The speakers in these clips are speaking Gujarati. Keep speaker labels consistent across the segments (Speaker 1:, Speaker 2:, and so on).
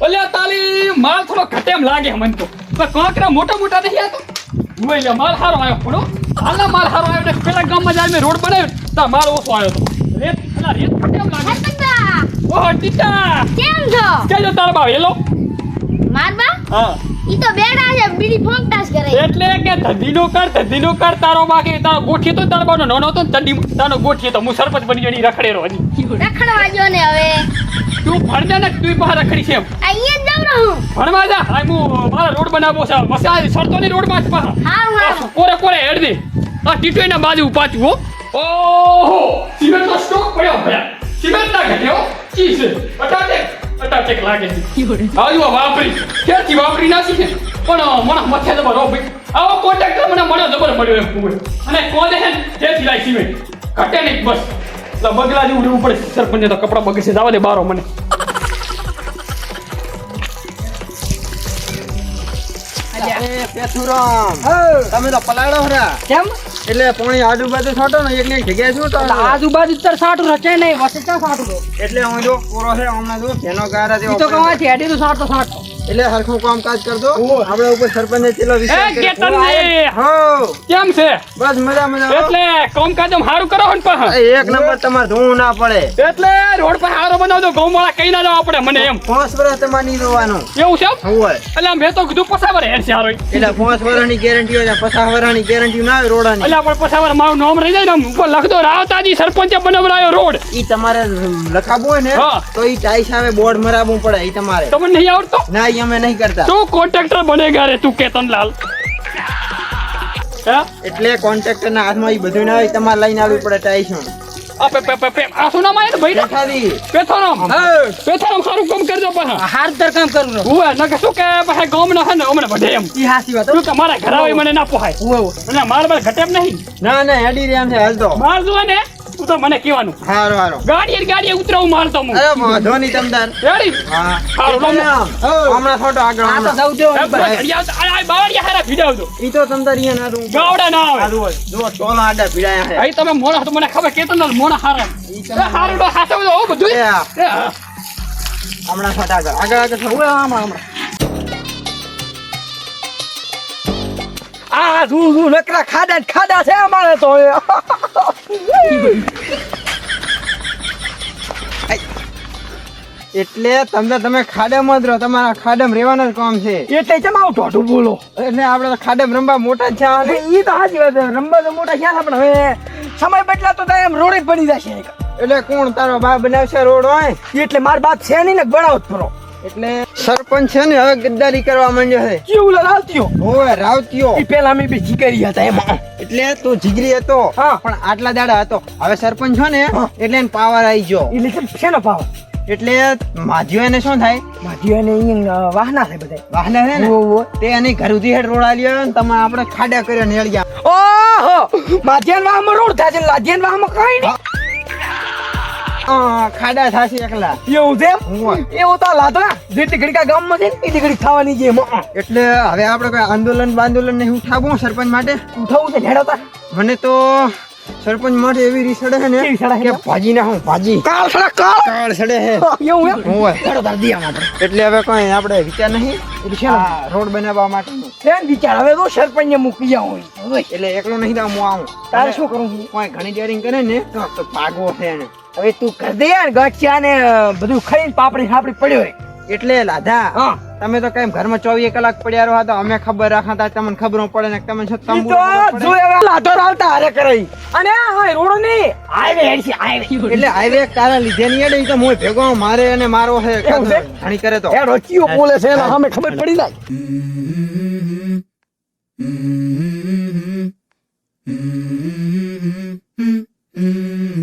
Speaker 1: ઓલે તાલી માલ થોડો ઘટે એમ લાગે મને તો. પણ કાંકરા મોટા મોટા નહીં આતો હોય લે માલ હારો આવ્યો પડો હાલના માલ હારો આવ્યો ને પેલા ગામમાં જાય રોડ બનાવ્યો તા માલ ઓછો આવ્યો તો. રેત પેલા રેત ઘટે એમ લાગે. ઓહો ટીટા!
Speaker 2: કેમ છો?
Speaker 1: કેજો તારા બાવ હેલો.
Speaker 2: મારબા
Speaker 1: હા.
Speaker 2: ઈ તો બેડા છે બીડી ફોંકટાસ કરે
Speaker 1: એટલે કે ધંધીનો કર ધંધીનો કર તારો બાકી તારો ગોઠી તો તારો બાનો નાનો તો તડી તારો ગોઠી તો હું સરપંચ બની જણી રખડેરો હજી.
Speaker 2: રખડવા જો ને હવે.
Speaker 1: તું ભણજે ને તું બહાર રખડી છે
Speaker 2: અહીંયા જ જાઉં હું.
Speaker 1: ભણવા જા. આ હું મારા રોડ બનાવો છે. મસા સરતોની રોડમાં જ પાછા.
Speaker 2: હારું હારું
Speaker 1: કોરે કોરે હેડ દે. આ ટીટોઈ ના બાજુ પાછું હો. ઓહો સિમેન્ટ નો સ્ટોક પડ્યો ભયા. સિમેન્ટ ના ઘટ્યો ચી છે અટાટેક લાગે છે. આજુ વાપરી. ક્યાંથી વાપરી નાખી છે? પણ મને મથે જબર હો ભાઈ આવો કોન્ટેક્ટ મને મળ્યો જબર મળ્યો એમ કુવે અને કોને હે તેથી લાય સિમેન્ટ ઘટે નહીં બસ. એટલે બગલા જેવું રહેવું પડે. સરપંચને તો કપડા બગડશે. જવા દે બારો મને.
Speaker 3: એ તમે તો પલાળો હરા
Speaker 4: કેમ?
Speaker 3: એટલે પાણી આજુબાજુ છોટો ને એકની જગ્યાએ શું તો
Speaker 4: આજુબાજુ તર સાટું રચે નહીં વચ્ચે ક્યાં સાટું તો
Speaker 3: એટલે હું જો પૂરો છે હમણાં જો જેનો ગારા
Speaker 4: તો કવા છે તો સાટતો સાટતો
Speaker 3: એટલે હરખું કામકાજ કરજો. આપણા ઉપર સરપંચે ચેલો વિશ્વાસ કર્યો. હો.
Speaker 1: કેમ છે?
Speaker 3: બસ મજા મજા
Speaker 1: એટલે કામકાજ આમ સારું કરો ને પાછા
Speaker 3: એક નંબર તમારે ધૂળ ના પડે.
Speaker 1: એટલે રોડ પર હારો બનાવજો ઘઉં વાળા કઈ ના જાવ આપણે મને એમ.
Speaker 3: પાંચ વર્ષ તમારે નહીં જોવાનું.
Speaker 1: એવું છે
Speaker 3: હોય.
Speaker 1: એટલે મેં તો કીધું પસાવર હેડ છે હારો.
Speaker 3: એટલે પાંચ વર્ષની ગેરંટી હોય પચાસ વર્ષની ગેરંટી ના આવે રોડાની.
Speaker 1: એટલે પણ પસાવર મારું નામ રહી જાય ને ઉપર લખદો રાવતાજી સરપંચે બનાવરાયો રોડ.
Speaker 3: ઈ તમારે લખાવવું હોય ને તો ઈ ટાઈસ આવે બોર્ડ મરાવવું પડે ઈ તમારે.
Speaker 1: તમને નહીં આવડતો?
Speaker 3: ના ઈ અમે નહીં કરતા.
Speaker 1: તું કોન્ટ્રાક્ટર બનેગા રે તું કેતનલાલ
Speaker 3: એટલે કોન્ટ્રાક્ટર ના હાથમાં એ બધું ના હોય તમારે લઈને આવવું પડે ટાઈસ
Speaker 1: આ પે પે પે પે આ શું નામ આયે? ને ભાઈ
Speaker 3: દેખાડી
Speaker 1: પેથારામ પેથારામ સારું કામ કરજો પાછા.
Speaker 4: હાર તર કામ કરું રહું
Speaker 1: હુએ નકે શું કે પાછા ગામ ના હે ને હમણાં વધે એમ.
Speaker 4: ઈ હાસી વાત
Speaker 1: તું કે મારા ઘર આવે મને ના પોહાય? માર બાર ઘટે નહીં.
Speaker 3: ના ના હેડી રહ્યા છે હાલ તો.
Speaker 1: માર ને. તું તો મને કહેવાનું.
Speaker 3: હારો હારો.
Speaker 1: ગાડીએ ગાડીએ ઉતરાવું મારતો હું
Speaker 3: અરે વાંધો નહીં તમતાર.
Speaker 1: રેડી?
Speaker 3: હા. હમણાં ફોટો આગળ
Speaker 4: આ તો
Speaker 3: હમણાં.
Speaker 4: સૌ જો
Speaker 1: એ ઘડિયાળ તો- આ- આ બાવળિયા હારા ભીડાવજો.
Speaker 3: ઈ તો તમતાર અહીંયા ના દઉં.
Speaker 1: ગાવડા ના આવે.
Speaker 3: જો ટોલા આડા ભીડાયા હે
Speaker 1: અહીં તમે મોણા તો મને ખબર કેતો ના મોણા હારા.
Speaker 3: ઈ
Speaker 1: એ
Speaker 3: તમે-
Speaker 1: હારું તો હાચવજો બધું.
Speaker 3: હમણાં ફોટો આગળ આગળ આગળ. હું
Speaker 4: હમણાં હમણાં આ શું શું નકરા ખાડા ખાડા છે અમારે તો
Speaker 3: એટલે તમને તમે ખાડામાં જ રહો. તમારા ખાડામાં રહેવાનું જ કામ છે.
Speaker 4: એટલે કેમ આવું ઢોઢું બોલો?
Speaker 3: એટલે આપણે તો ખાડામાં રમવા મોટા છે. આ
Speaker 4: એ તો હાચી વાત. રમવા તો મોટા છે પણ હવે સમય બદલાતો તો એમ રોડે જ પડી જશે.
Speaker 3: એટલે કોણ તારો બા બનાવશે રોડ હોય
Speaker 4: એટલે મારા બાપ છે નહીં ને બનાવો જ પરો
Speaker 3: એટલે સરપંચ છે ને હવે ગદ્દારી કરવા માંડ્યો છે.
Speaker 4: કેવું લગાવતીઓ
Speaker 3: ઓય રાવતીઓ.
Speaker 4: ઈ પેલા મે બી જીગરી હતા એમાં.
Speaker 3: એટલે તું જીગરી હતો પણ આટલા દાડા હતો. હવે સરપંચ છો ને એટલે એને પાવર આવી ગયો.
Speaker 4: એટલે છે શેનો પાવ
Speaker 3: એટલે માધ્યો એને શું થાય?
Speaker 4: માધ્યો એને વાહના થાય બધા
Speaker 3: વાહના છે ને. તે એની ઘર ઉધી હેઠ રોડા લ્યો ને તમે આપણે ખાડા કર્યો ને હેળ્યા.
Speaker 4: ઓહો! માધ્યાન વાહમાં રોડ થાય છે લાધ્યાન વાહમાં કઈ નહીં.
Speaker 3: ખાડા થાશે એકલા.
Speaker 4: એવું છે એવું તો લાતો ના જેટલી ઘડીકા ગામમાં છે ને એટલી ઘડી થવાની છે
Speaker 3: એટલે હવે આપણે કોઈ આંદોલન બાંદોલન ને ઉઠાવવું સરપંચ માટે?
Speaker 4: ઉઠાવું છે હેડો
Speaker 3: મને તો સરપંચ માટે એવી રીસડે છે ને
Speaker 4: છે?
Speaker 3: કે ભાજી ના હું ભાજી.
Speaker 4: કાળ સડે કાળ.
Speaker 3: કાળ સડે છે.
Speaker 4: એવું એમ?
Speaker 3: હોવે.
Speaker 4: હેડો તાર દિયા માટે.
Speaker 3: એટલે હવે કોઈ આપણે વિચાર નહીં. રોડ બનાવવા માટે.
Speaker 4: એમ વિચાર હવે તો સરપંચને મૂકી જાઉં હોય.
Speaker 3: એટલે એકલો નહીં તો હું આવું.
Speaker 4: તારે શું કરું
Speaker 3: કોઈ ઘણી ડેરિંગ કરે ને તો પાગો છે એને
Speaker 4: હવે તું કર દે યાર ગઠિયા ને બધું ખાઈને પાપડી સાપડી પડ્યો હોય.
Speaker 3: એટલે લાધા
Speaker 4: હા.
Speaker 3: તમે તો કઈ ઘરમાં ચોવીસ કલાક પડ્યા રહો તો અમે ખબર રાખતા તમને ખબર પડે ને તમે છો તંબુ
Speaker 4: જો હવે લાધો આવતા હારે કરે અને આ હા રોડ ને હાઈવે હેડ હાઈવે.
Speaker 3: એટલે હાઈવે તારા લીધે ની અડે તો મોય ભેગો મારે અને મારો
Speaker 4: હે
Speaker 3: ઘણી કરે તો.
Speaker 4: એ રોચીઓ બોલે છે એના સામે ખબર પડી જાય.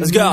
Speaker 5: Let's go.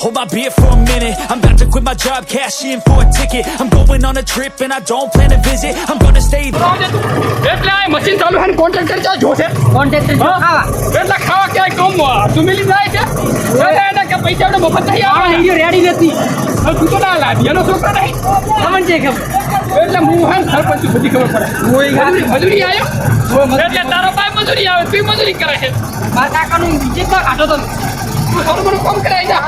Speaker 5: Hold my beer for a minute. I'm about to quit my job, cash in for a ticket. I'm going on a trip and I don't plan to visit. I'm gonna stay.
Speaker 1: તું. એટલે મશીન ચાલુ છે કોન્ટ્રાક્ટર ચાલ જોશે
Speaker 4: કોન્ટેક્ટ
Speaker 1: હા? એટલે ખાવા ક્યાંય કમ તું મિલી જાય છે એટલે એને કે પૈસા આપણે મફત નહીં
Speaker 4: આ
Speaker 1: આપવાના.
Speaker 4: હીરો રેડી નથી
Speaker 1: તું તો ના લાભિયાનો છોકરો નહીં
Speaker 4: તમને છે ખબર
Speaker 1: એટલે હું હે ને સરપંચ છું, બધી ખબર પડે મજૂરી- મજૂરી આવ્યો એટલે તારો ભાઈ મજૂરી આવે તું મજૂરી કરે છે
Speaker 4: મારા કાકાનું જેટલા કાઢો તમે
Speaker 1: તું થોડું ઘણું કામ કરાવી જા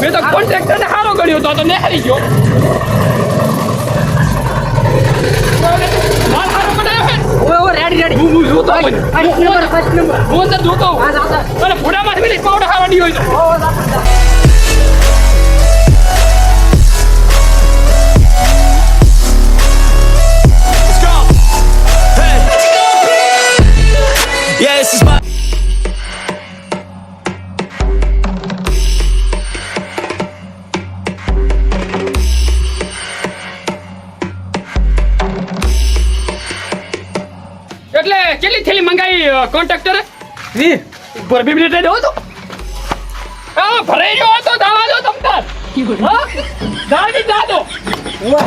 Speaker 1: મેં તો કોન્ટ્રાક્ટર ને? હારો ગણ્યો તો તો નેહારી ગયો હું- હું જોતો. અને ભૂડામાં પેલી પાવડર હારવાની હોય તો.
Speaker 5: Yeah, this is my.
Speaker 1: કેટલી થેલી મંગાવી કોન્ટ્રાક્ટર? જી ભરબી મિનિટ દો તો. હા ભરાઈ ગયો હતો દાવા દો તમતાર હા? દાડી દા દો. હવે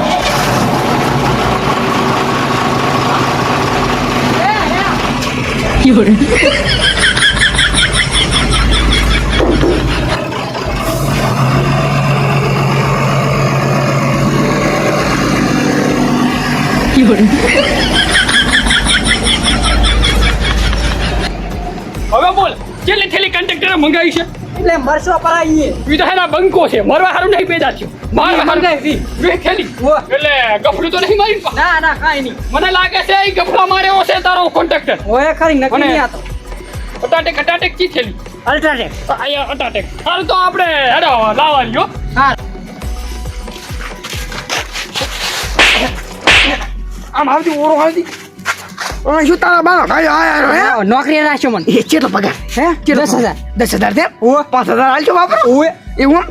Speaker 1: મંગાવી છે?
Speaker 4: એટલે મરશો પરાઈએ
Speaker 1: હેના બંકો છે. મરવા હારું નહીં પેદા થયો. મારવા હારું નહીં થેલી
Speaker 4: વાહ.
Speaker 1: એટલે ગફડું તો નહીં મારી.
Speaker 4: ના ના કાઈ નહીં.
Speaker 1: મને લાગે છે એ ગફડા માર્યો છે તારો કોન્ટ્રાક્ટર
Speaker 4: ઓય ખરી નક્કી નહીં આતો.
Speaker 1: અટાટેક અટાટેક ચી થેલી
Speaker 4: અલ્ટ્રાટેક.
Speaker 1: આયા અટાટેક. હારું તો આપણે હેડો લાવા લ્યો
Speaker 4: હા.
Speaker 3: આમ આવતી ઓરો આવતી ઓય શું તારા બા ભાઈ આયા હે?
Speaker 4: હા, નોકરી રાખ્યો મને.
Speaker 3: એ કેટલો પગાર? હે?
Speaker 4: હજાર.
Speaker 3: દસ હજાર દે? ઓ પાંચ હજાર હાલજો વાપરો. એવું?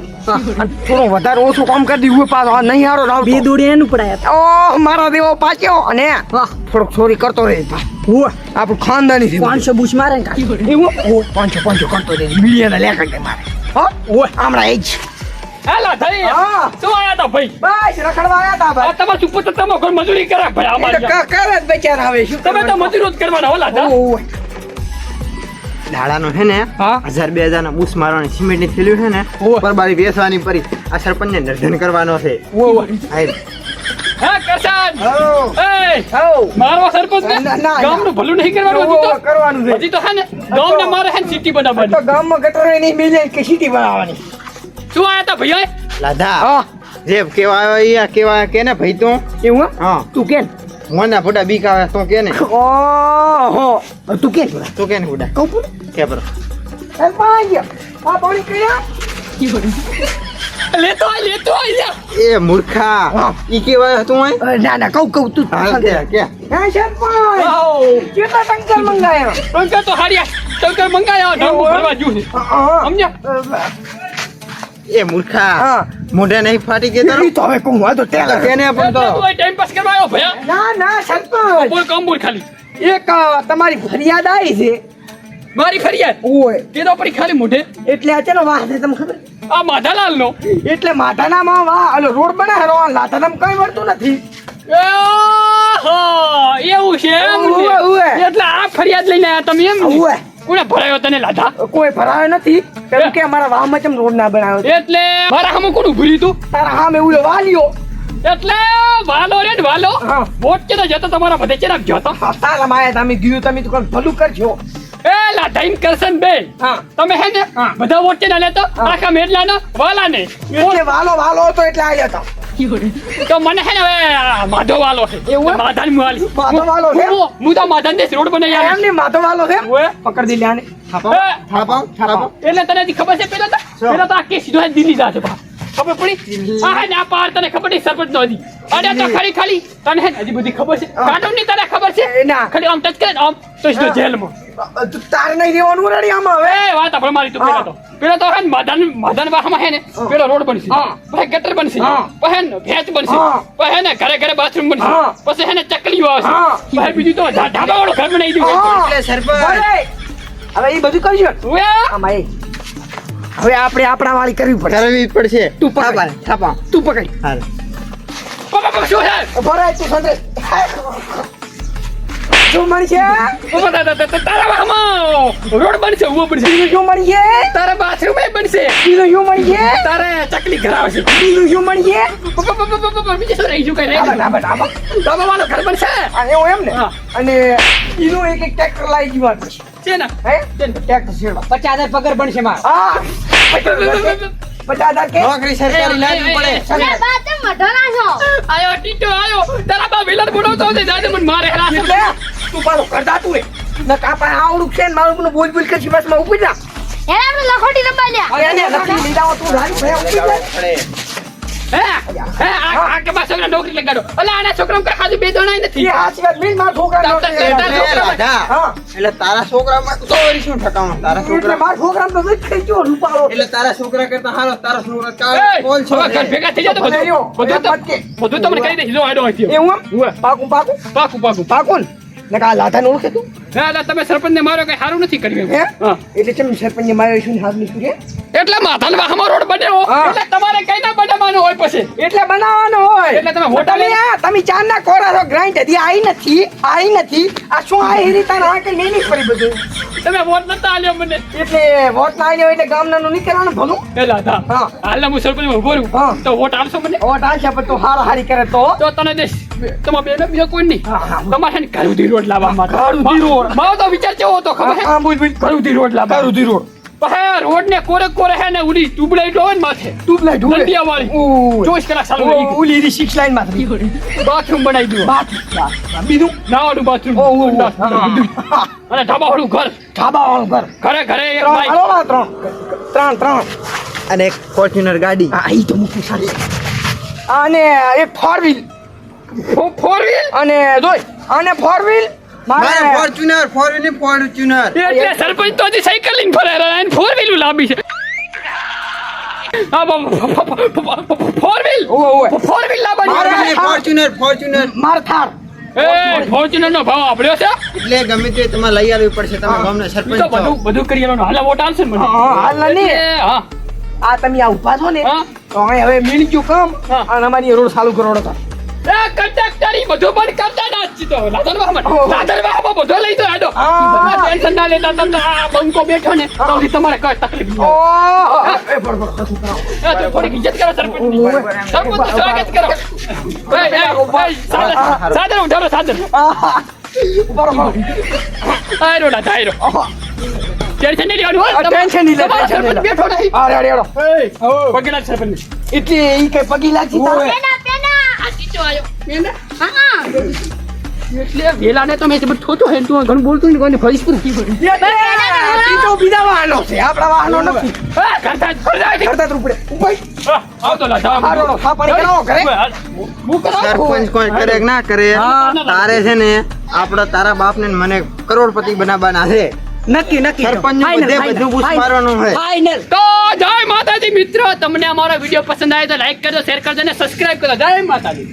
Speaker 3: અને થોડો વધારે ઓછું કામ કરી દીધું પાછો. આ નહીં હારો રાવ
Speaker 4: બે દોડી એનું પડાયા
Speaker 3: ઓ મારા દેવો પાછો. અને થોડોક ચોરી કરતો રહે
Speaker 4: ઓ
Speaker 3: આપણું ખાનદાની
Speaker 4: પાંચસો બુશ મારે કાઢી.
Speaker 3: એવું? ઓ પાંચસો પાંચસો કરતો રહે. બીડિયાના લે કરી દે મારે. હો? ઓ હમણાં એ જ.
Speaker 1: હેલો થઈ શું આયા તા ભાઈ?
Speaker 3: બસ રખડવા આવ્યા તા
Speaker 1: આ તમારા સુપર તો તમે ઘર મજૂરી કરે ભાઈ અમારી
Speaker 3: ભાઈ કરે બેચારા શું
Speaker 1: તમે તો મજૂરો જ કરવાના હોલા તા
Speaker 3: દાડાનો હે ને હજાર બે હજાર બૂસ મારવાની સિમેન્ટની થેલી છે ને પરબારી બેસવાની પરી. આ સરપંચ ને નિર્ધન કરવાનો છે.
Speaker 1: મારવા સરપંચ ને?
Speaker 3: ના, ના,
Speaker 1: ભલું નહીં કરવાનું હજી તો?
Speaker 3: કરવાનું છે.
Speaker 1: હજી તો હે ને ગામને મારે હે ને સિટી
Speaker 3: તો
Speaker 1: બનાવવાની
Speaker 3: ગામમાં ગટરો નહીં મિલે કે સિટી બનાવવાની.
Speaker 1: શું આયા તા ભૈયા
Speaker 3: લાધા જે કેવા આવ્યા ઈ કેવા કે ને ભાઈ તું?
Speaker 4: એવું
Speaker 3: હા.
Speaker 4: તું કેન
Speaker 3: મને ફોટા બીક આવે તું કે ને?
Speaker 4: ઓહો. તું કેન
Speaker 3: તું કે ને ફોટા?
Speaker 4: કહું પૂરું
Speaker 3: કે બરો
Speaker 4: એ પાંચ આ પાણી કયા
Speaker 1: લેતો આય લેતો આય
Speaker 3: એ મૂર્ખા. ઈ કેવા તું આય?
Speaker 4: ના ના કહું કહું તું
Speaker 3: હા કે કે.
Speaker 4: હે સરપંચ
Speaker 1: આવો
Speaker 4: કેટલા ટંકર મંગાયો?
Speaker 1: ટંકર તો હારી ટંકર મંગાયા ઢંગુ ભરવા જ્યું સમજ્યા?
Speaker 3: એ મૂર્ખા.
Speaker 4: હા.
Speaker 3: મોઢે નહીં ફાટી ગયો તારું?
Speaker 4: તો હવે કહું તો
Speaker 3: તેલ તેને પણ તો.
Speaker 1: તું ટાઈમ પાસ કરવા આવ્યો ભયા?
Speaker 4: ના ના સરપંચ.
Speaker 1: બોલ કમ બોલ ખાલી.
Speaker 4: એક તમારી ફરિયાદ આવી છે.
Speaker 1: મારી ફરિયાદ?
Speaker 4: ઓય.
Speaker 1: તે તો પડી ખાલી મોઢે.
Speaker 4: એટલે આ ચલો વાહ છે તમને ખબર?
Speaker 1: આ માધાલાલ નો
Speaker 4: એટલે માતાનામાં વાહ આલો રોડ બનાવેલો આ લાતાનામાં કઈ મળતું નથી.
Speaker 1: એવું છે. એટલે આ ફરિયાદ લઈને આયા તમે એમ ને? કોણે ભરાયો તને લાધા?
Speaker 4: કોઈ ભરાયો નથી. કેમ કે અમારા વાહમાં ચમ રોડ ના બનાવ્યો
Speaker 1: એટલે મારા સામે કોણ ઉભું રહ્યું તું?
Speaker 4: તારા હામે એવું વાલ્યો
Speaker 1: એટલે વાલો રે ને વાલો. વોટ કે જતો તમારા બધે ચેરા જતો?
Speaker 4: તારા માયા તમે ગયું તમે તો ભલું કરજો.
Speaker 1: એ લાધાઈન કરશન બે.
Speaker 4: હા.
Speaker 1: તમે હે ને. બધા વોટ કેના લેતો? આખા મેડલાનો વાલા ને
Speaker 4: એટલે વાલો વાલો હતો એટલે આવ્યો હતો
Speaker 1: તો મને હે ને હવે માધો વાલો છે.
Speaker 4: એવું?
Speaker 1: માધાન મુવાલી
Speaker 4: માધો વાલો છે?
Speaker 1: હું- હું તો માધાન દેશ રોડ બનાવી
Speaker 4: એમ
Speaker 1: આવ્યો
Speaker 4: નહીં વાલો છે પકડી દી આને.
Speaker 3: થાપાવ થાપાવ થાપાવ
Speaker 1: એટલે તને ખબર છે પેલા તો? પેલા તો આ કેસ સીધો દિલ્હી જાશે બા ખબર પડી? આ હે પાર તને ખબર નહીં સરપંચ નો હજી. અરે તો ખાલી ખાલી. તને હજી બધી ખબર છે? કાઢો ની તને ખબર છે. ખાલી આમ ટચ કરે આમ. તો સીધો જેલમાં.
Speaker 4: તું તારે નહીં રહેવાનું રેડી આમાં હવે.
Speaker 1: એ વાત આપણે મારી તું પેલા તો. પેલા તો હે ને મદન માધાન વાહમાં હે ને પેલો રોડ બનશે.
Speaker 4: હા.
Speaker 1: પછી ગટર બનશે.
Speaker 4: હા.
Speaker 1: પછી ને ભેંસ બનશે.
Speaker 4: હા.
Speaker 1: પછી ને ઘરે ઘરે બાથરૂમ બનશે. પછી હે ને ચકલીઓ આવશે.
Speaker 4: હા.
Speaker 1: પછી બીજું તો ઢાબા વાળો ઘર બનાવી દીધું.
Speaker 3: એટલે સરપંચ.
Speaker 4: હવે એ બધું
Speaker 1: કરી.
Speaker 4: આમાં એ. હવે આપણે આપણા વાળી કરવી પડે
Speaker 3: કરવી પડશે.
Speaker 4: તું પકડ.
Speaker 3: થાપા
Speaker 4: તું પકડ.
Speaker 3: હાલ.
Speaker 1: પકડ શું છે?
Speaker 4: ભરાય તું સંદેશ શું મળશે?
Speaker 1: તારા વાહમાં રોડ બનશે ઊભો પડશે
Speaker 4: બીજું શું મળશે?
Speaker 1: તારા બાથરૂમ બનશે.
Speaker 4: બીજું શું મળશે?
Speaker 1: તારે ચકલી કરાવશે
Speaker 4: બીજું શું મળશે?
Speaker 1: બીજું રહી વાળો ઘર બનશે.
Speaker 4: એવું એમ ને? અને એનું એક એક ટ્રેક્ટર લાવી જીવાનું છે.
Speaker 1: ને?
Speaker 4: હે? ટ્રેક્ટર શેરવા.
Speaker 6: પચાસ હજાર પગાર બનશે માર.
Speaker 4: હા. પચાસ હજાર કે?
Speaker 3: નોકરી સરકારી લાગવી પડે.
Speaker 2: મઢોના છો.
Speaker 1: આયો ટીટો આયો. તારા બા વિલન બોલાવતો હશે દાદા મને મારે હેરા
Speaker 4: એટલે? તું પાછો કરતા તું રે ન કાપા આવડું છે ને મારું બોલ બોલ કે બસમાં ઊભી જા.
Speaker 2: એને આપણે લખોટી રમવા લ્યા
Speaker 4: એને લખી લીધા તું રાજી ભાઈ ઊભી જા.
Speaker 1: હે? હે? આ આ કે બા છોકરા નોકરી લગાડો. અલા આના છોકરા કઈ ખાલી બે દોણાય નથી.
Speaker 4: એ હાચી વાત મિલ મારા છોકરા
Speaker 1: તાર- તાર- તાર-
Speaker 3: એટલે રાધા,
Speaker 4: હા.
Speaker 3: એટલે તારા છોકરામાં તો વળી શું ઠકાણું તારા છોકરા
Speaker 4: મારા છોકરા તો દૂધ ખાઈ ગયો રૂપાળો.
Speaker 3: એટલે તારા છોકરા કરતા હારો તારા છોકરા કાળ છો.
Speaker 1: ભેગા થઈ બધું બધું તો-. બધું તમને આડો
Speaker 4: પાકું પાકું.
Speaker 1: પાકું પાકું.
Speaker 4: ને કા લાધા ને ઓળખે તું?
Speaker 1: ના ના તમે સરપંચને માર્યો કઈ સારું નથી કર્યું
Speaker 4: એટલે તમે સરપંચને માર્યો શું હાથ નીકળ્યું રે
Speaker 1: એટલે માથાનો અમારો રોડ બન્યો. એટલે તમારે કઈ ના બનાવવાનો હોય પછી.
Speaker 4: એટલે બનાવવાનો હોય.
Speaker 1: એટલે તમે હોટલ
Speaker 4: તમે ચાર ના કોરા છો ગ્રાઇન્ડ હતી આઈ નથી આઈ નથી. આ શું આ તાર આ કઈ નહીં પડી બધું?
Speaker 1: તમે વોટ નતા આલ્યો મને.
Speaker 4: એટલે વોટ ના આલ્યો એટલે ગામના નું નીકળવાનું ભલું?
Speaker 1: એ લાદા
Speaker 4: હા.
Speaker 1: હાલ હું સરપંચ ઊભો રહું. તો વોટ આલશો મને?
Speaker 4: વોટ આલશે પણ તું હારા હારી કરે તો.
Speaker 1: તો તને દેશ તમારે બેનો બીજો કોઈ નહીં. તમારે ઘર ઉધી રોડ લાવવા માટે.
Speaker 4: ઘર ઉધી રોડ.
Speaker 1: મારો તો વિચાર કેવો હતો ખબર?
Speaker 4: હા? બુઈ બોલ
Speaker 1: ઘર રોડ લા
Speaker 4: તારું રોડ.
Speaker 1: પછી રોડ ને કોરે કોરે હે ને ઉડી ટ્યુબલાઇટ હોય ને માથે.
Speaker 4: તું પેલા ઢોળે
Speaker 1: વાળી ચોઈસ કલાક ચાલુ રહી
Speaker 4: ઉલી રી સિક્સ લાઈન માથે.
Speaker 1: બાથરૂમ બનાવી દઉં
Speaker 4: બાથરૂમ. બીજું?
Speaker 1: નાવાનું બાથરૂમ.
Speaker 4: ઓ ઓ ઓ.
Speaker 1: અને ઢાબા વાળું ઘર
Speaker 4: ઢાબા વાળું ઘર.
Speaker 1: ઘરે. ઘરે એક
Speaker 4: ત્રણ
Speaker 1: બાઈક.
Speaker 4: ત્રણ. ત્રણ ત્રણ.
Speaker 3: અને એક ફોર્ચ્યુનર ગાડી.
Speaker 4: હા ઈ તો મૂકી સારી અને એક ફોર વ્હીલ
Speaker 1: ફોર વ્હીલ
Speaker 4: અને જોઈ. અને ફોર વ્હીલ
Speaker 3: મારે ફોર્ચ્યુનર ફોર્ચ્યુનર. ફોર્ચ્યુનર
Speaker 1: એટલે સરપંચ તો હજી સાયકલ લઈને ફરે અને ફોર વ્હીલ લાંબી છે. ફોર વ્હીલ ફોર વ્હીલ
Speaker 4: મારે-
Speaker 3: ફોર્ચ્યુનર ફોર્ચ્યુનર.
Speaker 4: માર થાર
Speaker 1: એ ફોર્ચ્યુનર નો ભાવ આપડ્યો છે?
Speaker 3: એટલે ગમે તે તમારે લઈ આવવી પડશે તમારા ગામના સરપંચ
Speaker 1: તો બધું બધું કરી આલવાનું. હાલ વોટ આવશે મને.
Speaker 4: હા, હાલ ના નહીં.
Speaker 1: હા.
Speaker 4: આ તમે આ ઊભા છો ને. તો હવે મિલી ગયું કામ
Speaker 1: હા.
Speaker 4: અને અમારી રોડ ચાલુ કરોડો હતા
Speaker 1: કંડક્ટરી બધું બંધ કરતા ના તો. લાદન વાહમાં બધો લઈ જાઓ આડો. ટેન્શન ના લેતા તમને આ બંકો બેઠો ને તો તમારે કઈ તકલીફ નહીં તો થોડીક ઇજ્જત કરો સરપંચની.
Speaker 4: ઓહો.
Speaker 1: સ્વાગત કરો. એ, એ, એ, સાદર સાદર ઉઠાડો સાદર આયરો ના ધાયરો ટેન્શન નહીં લેવાનું
Speaker 4: ટેન્શન નહીં લે, ટેન્શન નહીં લે. અરે અરે અરે
Speaker 1: પગેલા સરપંચ.
Speaker 4: એટલે ઈ કઈ પગી લાગી તારે?
Speaker 2: પેના પેના
Speaker 1: આ
Speaker 2: હા.
Speaker 1: એટલે વેલા ને તમે બધું થોતો હે તું ઘણું બોલતું ને કોઈને ફરીશ પૂરી
Speaker 4: એટલે ઈ તો બીજા વાહનો છે આપણા વાહનો નથી.
Speaker 1: કરતા કરતા જ.
Speaker 4: કરતા જ ઉપડે ઉપર
Speaker 1: આવતો લા ધામ.
Speaker 4: હારો, ખા પાણી કરાવો ઘરે.
Speaker 3: સરપંચ કોઈ કરે ના કરે તારે છે ને આપડા તારા બાપ ને મને કરોડપતિ બનાવવાના છે.
Speaker 4: નક્કી નક્કી.
Speaker 3: સરપંચ બધે બધું પૂછ મારવાનું હોય.
Speaker 4: ફાઈનલ
Speaker 1: તો જય માતાજી, મિત્રો. તમને અમારો વીડિયો પસંદ આવે તો લાઈક કરજો શેર કરજો અને સબસ્ક્રાઈબ કરજો જય માતાજી.